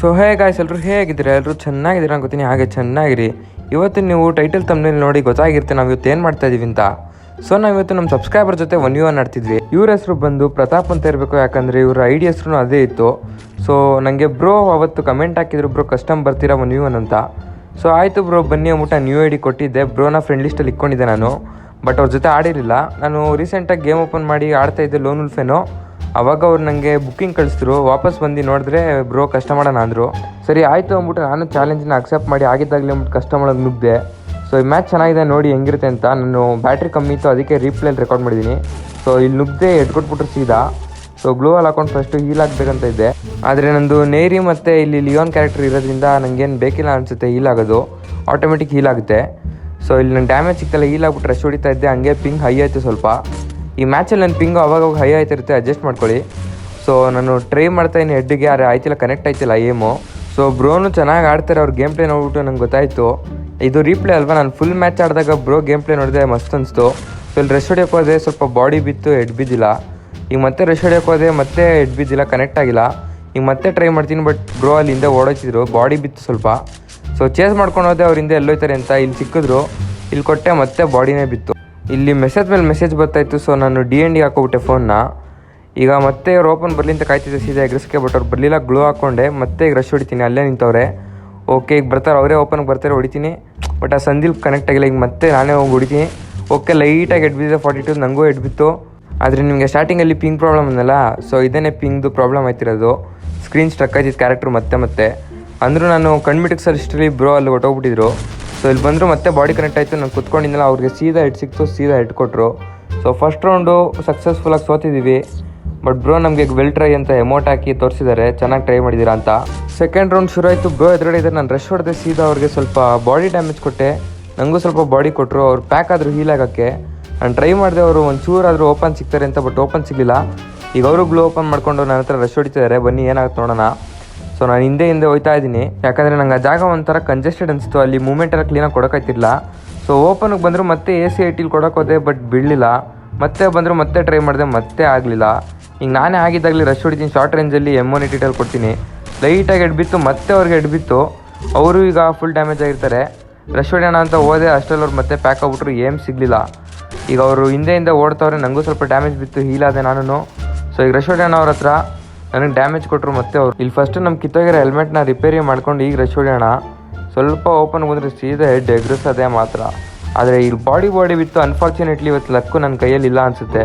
So hey guys ಎಲ್ಲರೂ ಹೇಗಿದ್ದೀರಾ? ಎಲ್ಲರೂ ಚೆನ್ನಾಗಿದ್ದೀರಾ ಅನ್ಕೋತೀನಿ. ಹಾಗೆ ಚೆನ್ನಾಗಿರಿ. ಇವತ್ತು ನೀವು ಟೈಟಲ್ ತಮ್ಮನೇಲಿ ನೋಡಿ ಗೊತ್ತಾಗಿರುತ್ತೆ ನಾವು ಇವತ್ತು ಏನು ಮಾಡ್ತಾ ಇದೀವಿ ಅಂತ. ಸೊ ನಾವು ಇವತ್ತು ನಮ್ಮ ಸಬ್ಸ್ಕ್ರೈಬರ್ ಜೊತೆ ಒನ್ ಯು ಆಡ್ತಿದ್ವಿ ಇವ್ರ ಹೆಸರು ಬಂದು ಪ್ರತಾಪ್ ಅಂತ ಇರಬೇಕು. ಯಾಕಂದರೆ ಇವ್ರ ಐ ಡಿ ಹೆಸರು ಅದೇ ಇತ್ತು. ಸೊ ನನಗೆ ಬ್ರೋ ಅವತ್ತು ಕಮೆಂಟ್ ಹಾಕಿದ್ರು ಬ್ರೋ ಕಸ್ಟಮ್ ಬರ್ತೀರಾ ಒನ್ ಯು ಒನ್ ಅಂತ? ಸೊ ಆಯಿತು ಬ್ರೋ ಬನ್ನಿ ಅಂದ್ಬಿಟ್ಟು ನ್ಯೂ ಐ ಡಿ ಕೊಟ್ಟಿದ್ದೆ. ಬ್ರೋನ ಫ್ರೆಂಡ್ ಲಿಸ್ಟಲ್ಲಿ ಇಟ್ಕೊಂಡಿದ್ದೆ ನಾನು. ಬಟ್ ಅವ್ರ ಜೊತೆ ಆಡಿರಲಿಲ್ಲ. ನಾನು ರೀಸೆಂಟಾಗಿ ಗೇಮ್ ಓಪನ್ ಮಾಡಿ ಆಡ್ತಾ ಇದ್ದೆ ಲೋನ್ ಉಲ್ಫೇನೋ ಅವಾಗ ಅವ್ರು ನನಗೆ ಬುಕ್ಕಿಂಗ್ ಕಳಿಸಿದ್ರು, ವಾಪಸ್ ಬಂದು ನೋಡಿದ್ರೆ, ಬ್ರೋ ಮಾಡೋಣ ಅಂದರು. ಸರಿ, ಆಯಿತು ಅಂದ್ಬಿಟ್ಟು ನಾನು ಚಾಲೆಂಜ್ನ ಅಕ್ಸೆಪ್ಟ್ ಮಾಡಿ, ಆಗಿದ್ದಾಗಲೇ ಅಂದ್ಬಿಟ್ಟು ಕಷ್ಟ ಮಾಡೋದು ನುಗ್ದೆ. ಸೊ ಈ ಮ್ಯಾಚ್ ಚೆನ್ನಾಗಿದೆ ನೋಡಿ ಹೆಂಗಿರುತ್ತೆ ಅಂತ ನಾನು ಬ್ಯಾಟ್ರಿ ಕಮ್ಮಿ ಇತ್ತು, ಅದಕ್ಕೆ ರೀಪ್ಲೇಲಿ ರೆಕಾರ್ಡ್ ಮಾಡಿದ್ದೀನಿ. ಸೊ ಇಲ್ಲಿ ನುಗ್ದೆ ಎಡ್ ಕೊಟ್ಬಿಟ್ರು ಸೀದಾ ಸೊ ಗ್ಲೂವಲ್ ಹಾಕೊಂಡು ಫಸ್ಟು ಹೀಲ್ ಆಗಬೇಕಂತ ಇದ್ದೆ. ಆದರೆ ನಂದು ನೇರಿ ಮತ್ತು ಇಲ್ಲಿ ಲಿಯೋನ್ ಕ್ಯಾರೆಕ್ಟರ್ ಇರೋದ್ರಿಂದ ನನಗೇನು ಬೇಕಿಲ್ಲ ಅನಿಸುತ್ತೆ ಹೀಲ್ ಆಗೋದು. ಆಟೋಮೆಟಿಕ್ ಹೀಲ್ ಆಗುತ್ತೆ. ಸೊ ಇಲ್ಲಿ ನಂಗೆ ಡ್ಯಾಮೇಜ್ ಸಿಕ್ತಲ್ಲ ಹೀಲ್ ಆಗ್ಬಿಟ್ಟು ರಶ್ ಹೊಡಿತಾ ಇದ್ದೆ, ಹಂಗೆ ಪಿಂಗ್ ಹೈ ಆಯಿತು ಸ್ವಲ್ಪ. ಈ ಮ್ಯಾಚಲ್ಲಿ ನನ್ನ ಪಿಂಗು ಅವಾಗವಾಗ ಹೈ ಆಯ್ತಿರುತ್ತೆ ಅಡ್ಜಸ್ಟ್ ಮಾಡ್ಕೊಳ್ಳಿ. ಸೊ ನಾನು ಟ್ರೈ ಮಾಡ್ತಾ ಇದ್ದೀನಿ ಹೆಡ್ಗೆ ಯಾರು ಆಯ್ತಿಲ್ಲ ಕನೆಕ್ಟ್ ಆಯ್ತಿಲ್ಲ ಏಮು ಸೊ ಬ್ರೋನು ಚೆನ್ನಾಗಿ ಆಡ್ತಾರೆ, ಅವ್ರ ಗೇಮ್ ಪ್ಲೇ ನೋಡ್ಬಿಟ್ಟು ನಂಗೆ ಗೊತ್ತಾಯಿತು. ಇದು ರೀಪ್ಲೇ ಅಲ್ವಾ? ನಾನು ಫುಲ್ ಮ್ಯಾಚ್ ಆಡಿದಾಗ ಬ್ರೋ ಗೇಮ್ ಪ್ಲೇ ನೋಡಿದೆ ಮಸ್ತ್ ಅನಿಸ್ತು. ಸೊ ಇಲ್ಲಿ ರೆಸ್ಟ್ ಹೊಡಿಯೋಕೆ ಹೋದೆ ಸ್ವಲ್ಪ ಬಾಡಿ ಬಿತ್ತು ಹೆಡ್ ಬಿದ್ದಿಲ್ಲ. ಈಗ ಮತ್ತೆ ರೆಸ್ಟ್ ಹೊಡಿಯೋಕೆ ಹೋದೆ ಮತ್ತೆ ಹೆಡ್ ಬಿದ್ದಿಲ್ಲ ಕನೆಕ್ಟ್ ಆಗಿಲ್ಲ. ಈಗ ಮತ್ತೆ ಟ್ರೈ ಮಾಡ್ತೀನಿ ಬಟ್ ಬ್ರೋ ಅಲ್ಲಿ ಹಿಂದೆ ಓಡೋಯ್ತಿದ್ರು ಬಾಡಿ ಬಿತ್ತು ಸ್ವಲ್ಪ. ಸೊ ಚೇಸ್ ಮಾಡ್ಕೊಂಡು ಹೋದೆ, ಅವ್ರ ಹಿಂದೆ ಎಲ್ಲೋಯ್ತಾರೆ ಅಂತ ಇಲ್ಲಿ ಸಿಕ್ಕಿದ್ರು. ಇಲ್ಲಿ ಕೊಟ್ಟೆ ಮತ್ತೆ ಬಾಡಿನೇ ಬಿತ್ತು. ಇಲ್ಲಿ ಮೆಸೇಜ್ ಮೇಲೆ ಮೆಸೇಜ್ ಬರ್ತಾಯಿತ್ತು. ಸೊ ನಾನು ಡಿ ಎನ್ ಡಿ ಹಾಕೋಬಿಟ್ಟೆ ಫೋನ್ನ ಈಗ ಮತ್ತೆ ಅವ್ರು ಓಪನ್ ಬರಲಿ ಅಂತ ಕಾಯ್ತಿದ್ದೆ, ಸೀದಾ ಎಗ್ರಿಸ್ಕೆ ಬಟ್ ಅವ್ರು ಬರಲಿಲ್ಲ ಗ್ಲೋ ಹಾಕ್ಕೊಂಡೆ. ಮತ್ತೆ ಈಗ ರಶ್ ಹೊಡಿತೀನಿ, ಅಲ್ಲೇ ನಿಂತವ್ರೆ. ಓಕೆ ಈಗ ಬರ್ತಾರೆ, ಅವರೇ ಓಪನ್ಗೆ ಬರ್ತಾರೆ, ಹೊಡಿತೀನಿ. ಬಟ್ ಆ ಸಂದಿಲ್ ಕನೆಕ್ಟ್ ಆಗಿಲ್ಲ, ಈಗ ಮತ್ತೆ ನಾನೇ ಹೋಗಿ ಹೊಡಿತೀನಿ. ಓಕೆ ಲೈಟಾಗಿ ಎಡ್ ಬಿದ್ದಿದೆ ಫಾರ್ಟಿ ಟು ನನಗೂ ಎಡ್ಬಿತ್ತು. ಆದರೆ ನಿಮಗೆ ಸ್ಟಾರ್ಟಿಂಗಲ್ಲಿ ಪಿಂಗ್ ಪ್ರಾಬ್ಲಮ್ ಅಂದಲ್ಲ ಸೊ ಇದೇ ಪಿಂಗ್ದು ಪ್ರಾಬ್ಲಮ್ ಆಯ್ತಿರೋದು. ಸ್ಕ್ರೀನ್ ಸ್ಟ್ರಕ್ ಆಯ್ತಿತ್ತು ಕ್ಯಾರೆಕ್ಟ್ರು ಮತ್ತೆ ಮತ್ತೆ. ಅಂದರೂ ನಾನು ಕಣ್ಮಿಟಕ್ಕೆ ಸರ್ ಇಷ್ಟರಲ್ಲಿ ಬ್ರೋ ಅಲ್ಲಿ ಹೊಟ್ಟೋಗ್ಬಿಟ್ಟಿದ್ರು ಸೊ ಇಲ್ಲಿ ಬಂದರು ಮತ್ತೆ ಬಾಡಿ ಕನೆಕ್ಟ್ ಆಯಿತು. ನಾನು ಕುತ್ಕೊಂಡಿದ್ದೆಲ್ಲ ಅವ್ರಿಗೆ ಸೀದಾ ಹೆಡ್ ಸಿಕ್ತು, ಸೀದಾ ಹೆಡ್ ಕೊಟ್ಟರು ಸೊ ಫಸ್ಟ್ ರೌಂಡು ಸಕ್ಸಸ್ಫುಲ್ಲಾಗಿ ಸೋತಿದ್ದೀವಿ ಬಟ್ ಬ್ರೋ ನಮಗೆ ವೆಲ್ ಟ್ರೈ ಅಂತ ಎಮೌಂಟ್ ಹಾಕಿ ತೋರಿಸಿದ್ದಾರೆ ಚೆನ್ನಾಗಿ ಟ್ರೈ ಮಾಡಿದ್ದೀರಾ ಅಂತ. ಸೆಕೆಂಡ್ ರೌಂಡ್ ಶುರು ಆಯಿತು. ಬ್ರೋ ಎದುರುಗಡೆ ನಾನು ರಶ್ ಹೊಡೆದೆ, ಸೀದಾ ಅವ್ರಿಗೆ ಸ್ವಲ್ಪ ಬಾಡಿ ಡ್ಯಾಮೇಜ್ ಕೊಟ್ಟೆ. ನನಗೂ ಸ್ವಲ್ಪ ಬಾಡಿ ಕೊಟ್ಟರು ಅವ್ರು ಪ್ಯಾಕ್ ಆದರೂ ಹೀಲ್ ಆಗೋಕ್ಕೆ. ನಾನು ಟ್ರೈ ಮಾಡಿದೆ, ಅವರು ಒಂದು ಚೂರಾದರೂ ಓಪನ್ ಸಿಗ್ತಾರೆ ಅಂತ ಬಟ್ ಓಪನ್ ಸಿಗಲಿಲ್ಲ. ಈಗ ಅವರು ಗ್ಲೋ ಓಪನ್ ಮಾಡಿಕೊಂಡು ನನ್ನ ಹತ್ರ ರಶ್ ಹೊಡಿತಿದ್ದಾರೆ ಬನ್ನಿ, ಏನಾಗುತ್ತೆ ನೋಡೋಣ. ಸೊ ನಾನು ಹಿಂದೆ ಹಿಂದೆ ಹೋಯ್ತಾ ಇದ್ದೀನಿ. ಯಾಕಂದರೆ ನಂಗೆ ಆ ಜಾಗ ಒಂಥರ ಕಂಜೆಸ್ಟೆಡ್ ಅನಿಸ್ತು. ಅಲ್ಲಿ ಮೂಮೆಂಟ್ ಎಲ್ಲ ಕ್ಲೀನಾಗಿ ಕೊಡೋಕ್ಕಾಯ್ತಿಲ್ಲ ಸೊ ಓಪನಿಗೆ ಬಂದರು ಮತ್ತೆ ಎ ಸಿ ಐ ಟಿಲಿ ಹೋದೆ ಬಟ್ ಬೀಳಲಿಲ್ಲ ಮತ್ತೆ ಬಂದರೂ ಮತ್ತೆ ಟ್ರೈ ಮಾಡಿದೆ, ಮತ್ತೆ ಆಗಲಿಲ್ಲ. ಈಗ ನಾನೇ ಆಗಿದ್ದಾಗಲಿ ರಶ್ ಹೊಡಿತೀನಿ. ಶಾರ್ಟ್ ರೇಂಜಲ್ಲಿ ಎಂ ಒನ್ ಏಟಿಟಲ್ಲಿ ಕೊಡ್ತೀನಿ. ಲೈಟಾಗಿ ಎಡ್ಬಿತ್ತು ಮತ್ತೆ ಅವ್ರಿಗೆ ಎಡ್ಬಿತ್ತು ಅವರು ಈಗ ಫುಲ್ ಡ್ಯಾಮೇಜ್ ಆಗಿರ್ತಾರೆ. ರಶ್ ಹೊಡೆಯೋಣ ಅಂತ ಹೋದೆ, ಅಷ್ಟರಲ್ಲಿ ಅವ್ರು ಮತ್ತೆ ಪ್ಯಾಕ್ ಆಗ್ಬಿಟ್ರು ಏನು ಸಿಗಲಿಲ್ಲ. ಈಗ ಅವರು ಹಿಂದೆ ಹಿಂದೆ ಓಡ್ತವ್ರೆ ನನಗೂ ಸ್ವಲ್ಪ ಡ್ಯಾಮೇಜ್ ಬಿತ್ತು ಹೀಲಾದೆ ನಾನು ಸೊ ಈಗ ರಶ್ ಹೊಡೆಯೋಣ ಅವ್ರ ಹತ್ರ. ನನಗೆ ಡ್ಯಾಮೇಜ್ ಕೊಟ್ಟರು ಮತ್ತೆ ಅವ್ರು. ಇಲ್ಲಿ ಫಸ್ಟ್ ನಮ್ಮ ಕಿತ್ತೋಗಿರೋ ಹೆಲ್ಮೆಟ್ನ ರಿಪೇರಿ ಮಾಡ್ಕೊಂಡು ಈಗ ರಶ್ ಹೊಡೆಯೋಣ. ಸ್ವಲ್ಪ ಓಪನ್ ಬಂದರೆ ಸೀದಾ ಹೆಡ್ ಎಗ್ರಿಸೋದೇ ಮಾತ್ರ. ಆದರೆ ಇಲ್ಲಿ ಬಾಡಿ ಬಾಡಿ ಬಿತ್ತು ಅನ್ಫಾರ್ಚುನೇಟ್ಲಿ ಇವತ್ತು ಲಕ್ಕು ನನ್ನ ಕೈಯಲ್ಲಿ ಇಲ್ಲ ಅನಿಸುತ್ತೆ.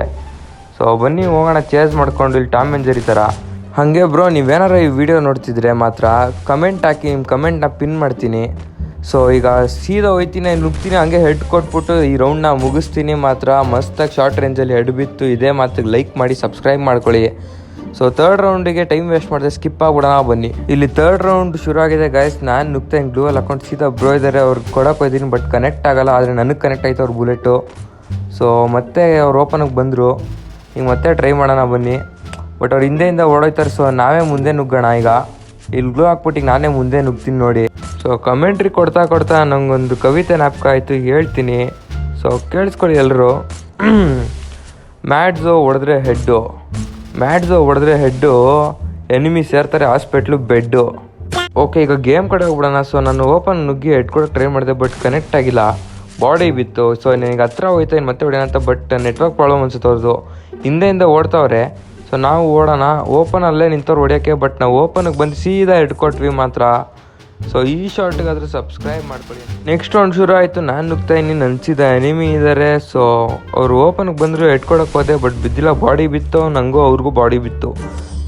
ಸೊ ಬನ್ನಿ ಹೋಗೋಣ ಚೇಸ್ ಮಾಡ್ಕೊಂಡು ಇಲ್ಲಿ ಟಾಮ್ ಎಂಜರಿ ಥರ ಹಾಗೆ ಬ್ರೋ ನೀವೇನಾರ ಈ ವಿಡಿಯೋ ನೋಡ್ತಿದ್ರೆ ಮಾತ್ರ ಕಮೆಂಟ್ ಹಾಕಿ ನಿಮ್ಮ ಕಮೆಂಟ್ನ ಪಿನ್ ಮಾಡ್ತೀನಿ. ಸೊ ಈಗ ಸೀದಾ ಹೋಯ್ತೀನಿ, ನುಗ್ತೀನಿ, ಹಂಗೆ ಹೆಡ್ ಕೊಟ್ಬಿಟ್ಟು ಈ ರೌಂಡ್ನ ಮುಗಿಸ್ತೀನಿ ಮಾತ್ರ. ಮಸ್ತಾಗಿ ಶಾರ್ಟ್ ರೇಂಜಲ್ಲಿ ಹೆಡ್ ಬಿತ್ತು. ಇದೇ ಮಾತಿಗೆ ಲೈಕ್ ಮಾಡಿ ಸಬ್ಸ್ಕ್ರೈಬ್ ಮಾಡ್ಕೊಳ್ಳಿ. ಸೊ ತರ್ಡ್ ರೌಂಡಿಗೆ ಟೈಮ್ ವೇಸ್ಟ್ ಮಾಡಿದೆ ಸ್ಕಿಪ್ ಆಗ್ಬಿಡೋಣ, ಬನ್ನಿ. ಇಲ್ಲಿ ತರ್ಡ್ ರೌಂಡ್ ಶುರು ಆಗಿದೆ ಗಾಯ್ಸ್ ನಾನು ನುಗ್ತಾ ಹಿಂಗೆ ಗ್ಲೂ ಅಲ್ಲಿ ಹಾಕೊಂಡು ಸೀದಾ ಬ್ರೋ ಇದ್ದಾರೆ ಅವ್ರಿಗೆ ಕೊಡಕ್ಕೆ ಹೋಯ್ತೀನಿ ಬಟ್ ಕನೆಕ್ಟ್ ಆಗಲ್ಲ. ಆದರೆ ನನಗೆ ಕನೆಕ್ಟ್ ಆಯ್ತು ಅವ್ರ ಬುಲೆಟು ಸೊ ಮತ್ತೆ ಅವ್ರು ಓಪನಿಗೆ ಬಂದರು. ಈಗ ಮತ್ತೆ ಟ್ರೈ ಮಾಡೋಣ, ಬನ್ನಿ. ಬಟ್ ಅವ್ರು ಹಿಂದೆಯಿಂದ ಓಡೋಯ್ತಾರೆ ಸೊ ನಾವೇ ಮುಂದೆ ನುಗ್ಗೋಣ ಈಗ. ಇಲ್ಲಿ ಗ್ಲೂ ಹಾಕ್ಬಿಟ್ಟು ಈಗ ನಾನೇ ಮುಂದೆ ನುಗ್ತೀನಿ ನೋಡಿ. ಸೊ ಕಮೆಂಟ್ರಿ ಕೊಡ್ತಾ ಕೊಡ್ತಾ ನಂಗೊಂದು ಕವಿತೆ ನಾಪಕ ಆಯಿತು, ಹೇಳ್ತೀನಿ. ಸೊ ಕೇಳಿಸ್ಕೊಳ್ಳಿ ಎಲ್ಲರೂ ಮ್ಯಾಡ್ಸು ಹೊಡೆದ್ರೆ ಹೆಡ್ಡು ಮ್ಯಾಡ್ಸು ಹೊಡೆದ್ರೆ ಹೆಡ್ಡು ಎನಿಮಿ ಸೇರ್ತಾರೆ ಹಾಸ್ಪಿಟ್ಲು ಬೆಡ್ಡು ಓಕೆ ಈಗ ಗೇಮ್ ಕಡೆ ಹೋಗ್ಬಿಡೋಣ. ಸೊ ನಾನು ಓಪನ್ ನುಗ್ಗಿ ಹೆಡ್ ಟ್ರೈ ಮಾಡಿದೆ ಬಟ್ ಕನೆಕ್ಟ್ ಆಗಿಲ್ಲ. ಬಾಡಿ ಬಿತ್ತು. ಸೊ ನಿನಗೆ ಹತ್ರ ಹೋಯ್ತಾ ಇನ್ನು ಮತ್ತೆ ಹೊಡೆಯೋಣ ಅಂತ ಬಟ್ ನೆಟ್ವರ್ಕ್ ಪ್ರಾಬ್ಲಮ್ ಅನ್ಸುತ್ತೆ ಅವ್ರದ್ದು ಹಿಂದೆಯಿಂದ ಓಡ್ತಾವ್ರೆ. ಸೊ ನಾವು ಓಡೋಣ. ಓಪನ್ ಅಲ್ಲೇ ನಿಂತವ್ರು ಹೊಡಿಯೋಕ್ಕೆ ಬಟ್ ನಾವು ಓಪನಿಗೆ ಬಂದು ಸೀದಾ ಹೆಡ್ ಕೊಟ್ವಿ ಮಾತ್ರ. ಸೊ ಈ ಶಾರ್ಟ್ಗಾದ್ರೆ ಸಬ್ಸ್ಕ್ರೈಬ್ ಮಾಡ್ಕೊಳ್ಳಿ. ನೆಕ್ಸ್ಟ್ ಒಂದು ಶುರು ಆಯಿತು. ನಾನು ನುಗ್ತಾ ಇನ್ನು ಅನ್ಸಿದ ಎನಿಮಿ ಇದ್ದಾರೆ ಸೊ ಅವ್ರು ಓಪನ್ಗೆ ಬಂದರು ಹೆಡ್ ಕೊಡೋಕೆ ಹೋದೆ ಬಟ್ ಬಿದ್ದಿಲ್ಲ. ಬಾಡಿ ಬಿತ್ತು. ನನಗೂ ಅವ್ರಿಗೂ ಬಾಡಿ ಬಿತ್ತು.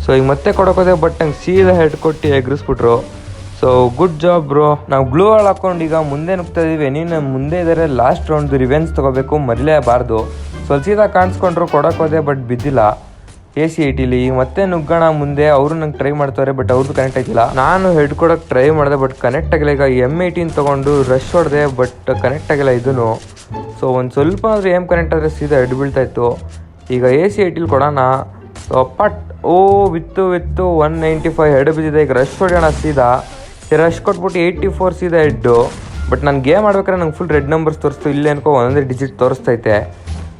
ಸೊ ಈಗ ಮತ್ತೆ ಕೊಡೋಕೆ ಹೋದೆ ಬಟ್ ನಂಗೆ ಸೀದಾ ಹೆಡ್ ಕೊಟ್ಟು ಎಗ್ರಿಸ್ಬಿಟ್ರು. ಸೊ ಗುಡ್ ಜಾಬ್ ಬ್ರೋ ನಾವು ಗ್ಲೂ ಹಾಳು ಹಾಕ್ಕೊಂಡು ಈಗ ಮುಂದೆ ನುಗ್ತಾ ಇದೀವಿ. ನೀನು ಮುಂದೆ ಇದ್ದಾರೆ ಲಾಸ್ಟ್ ರೌಂಡ್ದು ರಿವೆನ್ಸ್ ತಗೋಬೇಕು. ಮರಿಲೇಬಾರ್ದು ಸೊ ಸೀದಾ ಕಾಣಿಸ್ಕೊಂಡ್ರು, ಕೊಡೋಕೆ ಹೋದೆ ಬಟ್ ಬಿದ್ದಿಲ್ಲ. ಎ ಸಿ ಐ ಟಿಲಿ ಮತ್ತೆ ನುಗ್ಗೋಣ ಮುಂದೆ ಅವರು ನಂಗೆ ಟ್ರೈ ಮಾಡ್ತಾರೆ ಬಟ್ ಅವ್ರದ್ದು ಕನೆಕ್ಟ್ ಆಗಿಲ್ಲ. ನಾನು ಹೆಡ್ ಕೊಡೋಕೆ ಟ್ರೈ ಮಾಡಿದೆ ಬಟ್ ಕನೆಕ್ಟ್ ಆಗಿಲ್ಲ. ಈಗ ಎಂ ಏಯ್ಟೀನ್ ತೊಗೊಂಡು ರಶ್ ಹೊಡೆದೆ ಬಟ್ ಕನೆಕ್ಟ್ ಆಗಿಲ್ಲ ಇದೂ ಸೊ ಒಂದು ಸ್ವಲ್ಪ ಆದರೆ ಏಮ್ ಕನೆಕ್ಟ್ ಆದರೆ ಸೀದಾ ಹೆಡ್ ಬೀಳ್ತಾ ಇತ್ತು ಈಗ ಎ ಸಿ ಐ ಟಿಲಿ ಕೊಡೋಣ. ಸೊ ಪಟ್, ಓ, ವಿತ್ತು ವಿತ್ತು ಒನ್ ನೈಂಟಿ ಫೈವ್ ಹೆಡ್ ಬಿದ್ದಿದೆ. ಈಗ ರಶ್ ಹೊಡೆಯೋಣ ಸೀದಾ. ರಶ್ ಕೊಟ್ಬಿಟ್ಟು ಏಯ್ಟಿ ಫೋರ್ ಸೀದಾ ಹೆಡ್ಡು ಬಟ್ ನಾನು ಗೇಮ್ ಆಡ್ಬೇಕಾದ್ರೆ ನಂಗೆ ಫುಲ್ ರೆಡ್ ನಂಬರ್ಸ್ ತೋರಿಸ್ತು. ಇಲ್ಲೇ ಅನ್ಕೋ ಒಂದೊಂದೇ ಡಿಜಿಟ್ ತೋರಿಸ್ತೈತೆ.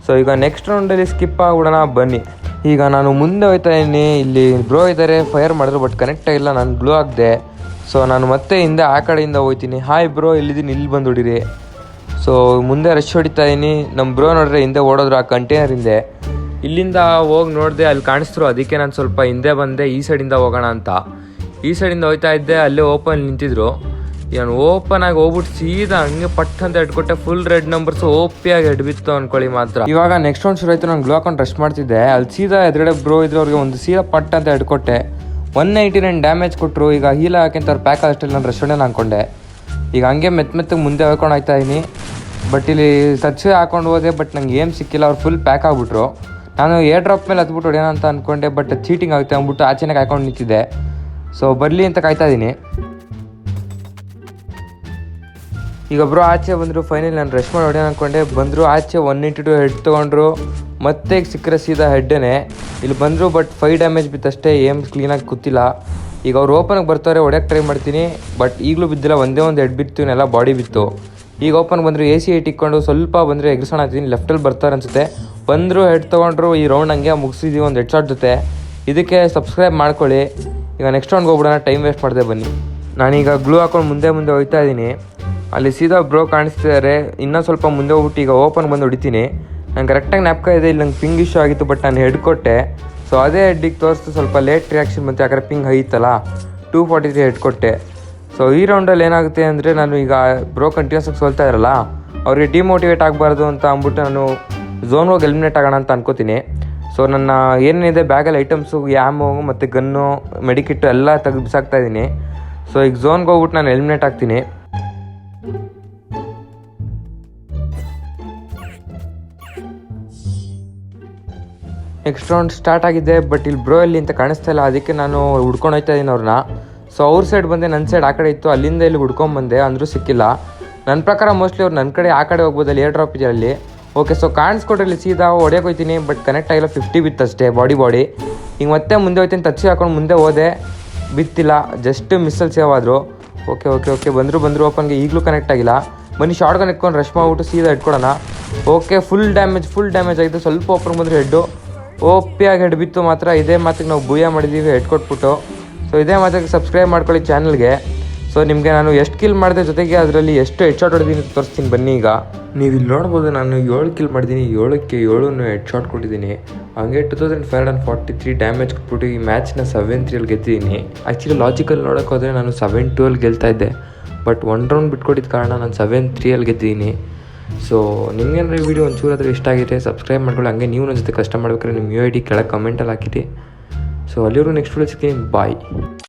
ಸೊ ಈಗ ನೆಕ್ಸ್ಟ್ ರೌಂಡಲ್ಲಿ ಸ್ಕಿಪ್ ಆಗಿಬಿಡೋಣ. ಬನ್ನಿ. ಈಗ ನಾನು ಮುಂದೆ ಹೋಯ್ತಾ ಇದ್ದೀನಿ. ಇಲ್ಲಿ ಬ್ರೋ ಇದ್ದಾರೆ ಫೈರ್ ಮಾಡಿದ್ರು ಬಟ್ ಕನೆಕ್ಟ್ ಆಗಿಲ್ಲ, ನಾನು ಬ್ಲೂ ಆಗಿದೆ. ಸೊ ನಾನು ಮತ್ತೆ ಹಿಂದೆ ಆ ಕಡೆಯಿಂದ ಹೋಗ್ತೀನಿ. ಹಾಯ್ ಬ್ರೋ ಇಲ್ಲಿದ್ದೀನಿ, ಇಲ್ಲಿ ಬಂದು ಹೊಡಿರಿ. ಸೊ ಮುಂದೆ ರಶ್ ಹೊಡಿತಾ ಇದ್ದೀನಿ. ನಮ್ಮ ಬ್ರೋ ನೋಡ್ರೆ, ಹಿಂದೆ ಓಡೋದ್ರು ಆ ಕಂಟೈನರ್ ಹಿಂದೆ. ಇಲ್ಲಿಂದ ಹೋಗಿ ನೋಡಿದೆ, ಅಲ್ಲಿ ಕಾಣಿಸ್ತರು ಅದಕ್ಕೆ ನಾನು ಸ್ವಲ್ಪ ಹಿಂದೆ ಬಂದೆ, ಈ ಸೈಡಿಂದ ಹೋಗೋಣ ಅಂತ. ಈ ಸೈಡಿಂದ ಹೋಗ್ತಾ ಇದ್ದೆ, ಅಲ್ಲೇ ಓಪನ್ ನಿಂತಿದ್ರು. ನಾನು ಓಪನ್ ಆಗಿ ಹೋಗ್ಬಿಟ್ಟು ಸೀದಾ ಹಂಗೆ ಪಟ್ ಅಂತ ಇಟ್ಕೊಟ್ಟೆ ಫುಲ್ ರೆಡ್ ನಂಬರ್ಸ್ ಓಪಿಯಾಗಿ ಎಡ್ಬಿತ್ತು ಅನ್ಕೊಳ್ಳಿ ಮಾತ್ರ. ಇವಾಗ ನೆಕ್ಸ್ಟ್ ಒನ್ ಶುರು ಆಯ್ತು ನಾನು ಗ್ಲೋ ಹಾಕೊಂಡು ರಶ್ ಮಾಡ್ತಿದ್ದೆ. ಅಲ್ಲಿ ಸೀದಾ ಎದುರುಗಡೆ ಬ್ರೋ ಇದ್ರೆ ಅವ್ರಿಗೆ ಒಂದು ಸೀದಾ ಪಟ್ ಅಂತ ಇಟ್ಕೊಟ್ಟೆ ಒನ್ ನೈಂಟಿ ನೈನ್ ಡ್ಯಾಮೇಜ್ ಕೊಟ್ಟರು ಈಗ ಹೀಲ ಹಾಕಿಂತ ಅವ್ರು ಪ್ಯಾಕ್ ಅಷ್ಟೇ ನಾನು ಹೊಡೆಯೋಣ ಅನ್ಕೊಂಡೆ. ಈಗ ಹಂಗೆ ಮೆತ್ತ ಮೆತ್ತಗೆ ಮುಂದೆ ಹೋಗ್ಕೊಂಡು ಹೋಗ್ತಾ ಇದೀನಿ. ಬಟ್ ಇಲ್ಲಿ ಟಚ್ ಹಾಕೊಂಡು ಹೋದೆ ಬಟ್ ನಂಗೆ ಏನು ಸಿಕ್ಕಿಲ್ಲ, ಅವ್ರು ಫುಲ್ ಪ್ಯಾಕ್ ಆಗಿಬಿಟ್ರು. ನಾನು ಏರ್ ಡ್ರಾಪ್ ಮೇಲೆ ಹತ್ಬಿಟ್ಟು ಹೊಡೆಯೋಣ ಅಂತ ಅಂದ್ಕೊಂಡೆ ಬಟ್ ಚೀಟಿಂಗ್ ಆಗುತ್ತೆ ಅಂದ್ಬಿಟ್ಟು ಆಚೆನೇ ಕಾಯ್ಕೊಂಡು ನಿಂತಿದ್ದೆ. ಸೊ ಬರಲಿ ಅಂತ ಕಾಯ್ತಾ ಇದ್ದೀನಿ ಈಗ ಒಬ್ಬರು ಆಚೆ ಬಂದರು ಫೈನಲ್ ನಾನು ರಶ್ ಮಾಡಿ ಹೊಡೆಯೋಣ ಅಂದ್ಕೊಂಡೆ ಬಂದರು ಆಚೆ ಒನ್ ಏಯ್ಟಿ ಟು ಹೆಡ್ ತೊಗೊಂಡ್ರು. ಮತ್ತೆ ಸಿಕ್ಕರೆ ಸೀದಾ ಹೆಡ್ಡೇ ಇಲ್ಲಿ ಬಂದರು ಬಟ್ ಫೈ ಡ್ಯಾಮೇಜ್ ಬಿತ್ತಷ್ಟೇ ಏಮ್ ಕ್ಲೀನಾಗಿ ಕೂತಿಲ್ಲ. ಈಗ ಅವ್ರು ಓಪನ್ಗೆ ಬರ್ತಾರೆ ಹೊಡ್ಯಕ್ಕೆ ಟ್ರೈ ಮಾಡ್ತೀನಿ. ಬಟ್ ಈಗಲೂ ಬಿದ್ದಿಲ್ಲ, ಒಂದೇ ಒಂದು ಹೆಡ್ ಬಿತ್ತು, ಇನ್ನೆಲ್ಲ ಬಾಡಿ ಬಿತ್ತು. ಈಗ ಓಪನ್ ಬಂದರು ಎ ಸಿ ಏಟ್ ಇಕ್ಕೊಂಡು ಸ್ವಲ್ಪ ಬಂದರೆ ಎಗ್ರಿಸೋಣ ಆಗ್ತೀನಿ ಲೆಫ್ಟಲ್ಲಿ ಬರ್ತಾರೆ ಅನಿಸುತ್ತೆ. ಬಂದರು ಹೆಡ್ ತೊಗೊಂಡ್ರು, ಈ ರೌಂಡ್ ಹಂಗೆ ಮುಗಿಸಿದ್ವಿ, ಒಂದು ಹೆಡ್ ಶಾಟ್ ಜೊತೆ. ಇದಕ್ಕೆ ಸಬ್ಸ್ಕ್ರೈಬ್ ಮಾಡ್ಕೊಳ್ಳಿ. ಈಗ ನೆಕ್ಸ್ಟ್ ರೌಂಡ್ಗೆ ಹೋಗ್ಬಿಡೋಣ ಟೈಮ್ ವೇಸ್ಟ್ ಮಾಡಿದೆ ಬನ್ನಿ. ನಾನೀಗ ಗ್ಲೂ ಹಾಕೊಂಡು ಮುಂದೆ ಮುಂದೆ ಹೋಗ್ತಾ ಇದ್ದೀನಿ. ಅಲ್ಲಿ ಸೀದಾ ಬ್ರೋ ಕಾಣಿಸ್ತಿದ್ದಾರೆ ಇನ್ನೂ ಸ್ವಲ್ಪ ಮುಂದೆ ಹೋಗ್ಬಿಟ್ಟು ಈಗ ಓಪನ್ ಬಂದು ಹೊಡಿತೀನಿ. ನಂಗೆ ಕರೆಕ್ಟಾಗಿ ನ್ಯಾಪ್ಕ ಇದೆ, ಇಲ್ಲಿ ನಂಗೆ ಪಿಂಗ್ ಇಶ್ಯೂ ಆಗಿತ್ತು ಬಟ್ ನಾನು ಹೆಡ್ ಕೊಟ್ಟೆ. ಸೊ ಅದೇ ಹೆಡ್ಡಿಗೆ ತೋರಿಸ್ತು ಸ್ವಲ್ಪ ಲೇಟ್ ರಿಯಾಕ್ಷನ್ ಬಂತು, ಯಾಕಂದರೆ ಪಿಂಗ್ ಹೈತಲ್ಲ. ಟೂ ಫಾರ್ಟಿ ತ್ರೀ ಹೆಡ್ ಕೊಟ್ಟೆ. ಸೊ ಈ ರೌಂಡಲ್ಲಿ ಏನಾಗುತ್ತೆ ಅಂದರೆ ನಾನು ಈಗ ಬ್ರೋ ಕಂಟಿನ್ಯೂಸ್ ಆಗಿ ಸೋಲ್ತಾ ಇರಲ್ಲ. ಅವ್ರಿಗೆ ಡಿಮೋಟಿವೇಟ್ ಆಗಬಾರ್ದು ಅಂತ ಅಂದ್ಬಿಟ್ಟು ನಾನು ಝೋನ್ ಹೋಗಿ ಎಲಿಮಿನೇಟ್ ಆಗೋಣ ಅಂತ ಅನ್ಕೋತೀನಿ. ಸೊ ನನ್ನ ಏನೇನಿದೆ ಬ್ಯಾಗಲ್ಲಿ ಐಟಮ್ಸು ಯಾಮು ಮತ್ತು ಗನ್ನು ಮೆಡಿಕಿಟ್ಟು ಎಲ್ಲ ತೆಗೆದು ಬಿಸಾಕ್ತಾ ಇದ್ದೀನಿ. ಸೊ ಈಗ ಝೋನ್ಗೆ ಹೋಗ್ಬಿಟ್ಟು ನಾನು ಎಲಿಮಿನೇಟ್ ಆಗ್ತೀನಿ. ನೆಕ್ಸ್ಟ್ ರೌಂಡ್ ಸ್ಟಾರ್ಟ್ ಆಗಿದೆ ಬಟ್ ಇಲ್ಲಿ ಬ್ರೋ ಇಲ್ಲಿ ಅಂತ ಕಾಣಿಸ್ತಾ ಇಲ್ಲ. ಅದಕ್ಕೆ ನಾನು ಹುಡ್ಕೊಂಡು ಹೋಗ್ತಾ ಇದ್ದೀನಿ ಅವ್ರನ್ನ. ಸೊ ಅವ್ರ ಸೈಡ್ ಬಂದೆ ನನ್ನ ಸೈಡ್ ಆ ಕಡೆ ಇತ್ತು. ಅಲ್ಲಿಂದ ಇಲ್ಲಿ ಹುಡ್ಕೊಂಬಂದೆ ಅಂದರೂ ಸಿಕ್ಕಿಲ್ಲ. ನನ್ನ ಪ್ರಕಾರ ಮೋಸ್ಟ್ಲಿ ಅವ್ರು ನನ್ನ ಕಡೆ ಆ ಕಡೆ ಹೋಗ್ಬೋದು, ಅಲ್ಲಿ ಏರ್ ಡ್ರಾಪ್ ಇದೆ ಓಕೆ ಸೊ ಕಾಣಿಸ್ಕೊಟ್ರೆ ಇಲ್ಲಿ ಸೀದಾ ಹೊಡೆಯೋಕೆ ಹೋಗ್ತೀನಿ ಬಟ್ ಕನೆಕ್ಟ್ ಆಗಿಲ್ಲ. ಫಿಫ್ಟಿ ಬಿತ್ತು ಅಷ್ಟೇ ಬಾಡಿ ಬಾಡಿ ಹಿಂಗೆ ಮತ್ತೆ ಮುಂದೆ ಹೋಗ್ತೀನಿ ತಚ್ಚಿ ಹಾಕೊಂಡು ಮುಂದೆ ಹೋದೆ. ಬಿತ್ತಿಲ್ಲ ಜಸ್ಟ್ ಮಿಸ್ಸಲ್ಲಿ ಸೇವ್ ಆದರು. ಓಕೆ ಓಕೆ ಓಕೆ ಬಂದರು ಬಂದರು ಓಪನ್ಗೆ ಈಗಲೂ ಕನೆಕ್ಟ್ ಆಗಿಲ್ಲ. ಬನ್ನಿ ಶಾರ್ಟ್ ಗನ್ ಎತ್ಕೊಂಡು ರಶ್ ಮಾಡಿಬಿಟ್ಟು ಸೀದಾ ಇಟ್ಕೊಡೋಣ okay full damage full damage ಆಗಿದೆ ಸ್ವಲ್ಪ ಓಪನ್ ಬಂದರೆ ಹೆಡ್ಡು ಓಪಿಯಾಗಿ ಹೆಡ್ ಬಿತ್ತು ಮಾತ್ರ ಇದೇ ಮಾತಿಗೆ ನಾವು ಭೂಯ ಮಾಡಿದ್ದೀವಿ ಹೆಡ್ ಕೊಟ್ಬಿಟ್ಟು ಸೊ ಇದೇ ಮಾತಿಗೆ ಸಬ್ಸ್ಕ್ರೈಬ್ ಮಾಡ್ಕೊಳ್ಳಿ ಚಾನಲ್ಗೆ ಸೊ ನಿಮಗೆ ನಾನು ಎಷ್ಟು ಕಿಲ್ ಮಾಡಿದೆ ಜೊತೆಗೆ ಅದರಲ್ಲಿ ಎಷ್ಟು ಹೆಡ್ ಶಾಟ್ ಹೊಡೆದೀನಿ ತೋರಿಸ್ತೀನಿ ಬನ್ನಿ ಈಗ. ನೀವು ಇಲ್ಲಿ ನೋಡ್ಬೋದು ನಾನು ಏಳು ಕಿಲ್ ಮಾಡಿದ್ದೀನಿ, ಏಳಕ್ಕೆ ಏಳು ಹೆಡ್ ಶಾಟ್ ಕೊಟ್ಟಿದ್ದೀನಿ. ಹಂಗೆ two thousand five hundred forty three damage ಕೊಟ್ಬಿಟ್ಟು ಈ ಮ್ಯಾಚ್ನ ಸೆವೆನ್ ತ್ರೀಯಲ್ಲಿ ಗೆದ್ದಿದ್ದೀನಿ. ಆ್ಯಕ್ಚುಲಿ ಲಾಜಿಕಲ್ ನೋಡೋಕ್ಕೋದ್ರೆ ನಾನು ಸೆವೆನ್ ಟೂಯಲ್ಲಿ ಗೆಲ್ತಾ ಇದ್ದೆ. ಬಟ್ ಒನ್ ರೌಂಡ್ ಬಿಟ್ಕೊಟ್ಟಿದ್ದ ಕಾರಣ ನಾನು ಸೆವೆನ್ ತ್ರೀಯಲ್ಲಿ ಗೆದ್ದಿದ್ದೀನಿ. ಸೊ ಈ ವಿಡಿಯೋ ಒಂಚೂರಾದರೂ ಇಷ್ಟ ಆಗಿದೆ ಸಬ್ಸ್ಕ್ರೈಬ್ ಮಾಡ್ಕೊಳ್ಳಿ. ಹಂಗೆ ನೀವು ನನ್ನ ಜೊತೆ ಕಷ್ಟ ಮಾಡ್ಬೇಕಾದ್ರೆ ನಿಮ್ಮ ಯು ಐ ಡಿ ಕೆಳಗೆ ಕಮೆಂಟಲ್ಲಿ ಹಾಕಿರಿ. ಸೊ ಅಲ್ಲಿವರೆಗೂ ನೆಕ್ಸ್ಟ್ ವೀಡಿಯೋ ಸಿಗ್ತೀನಿ. ಬಾಯ್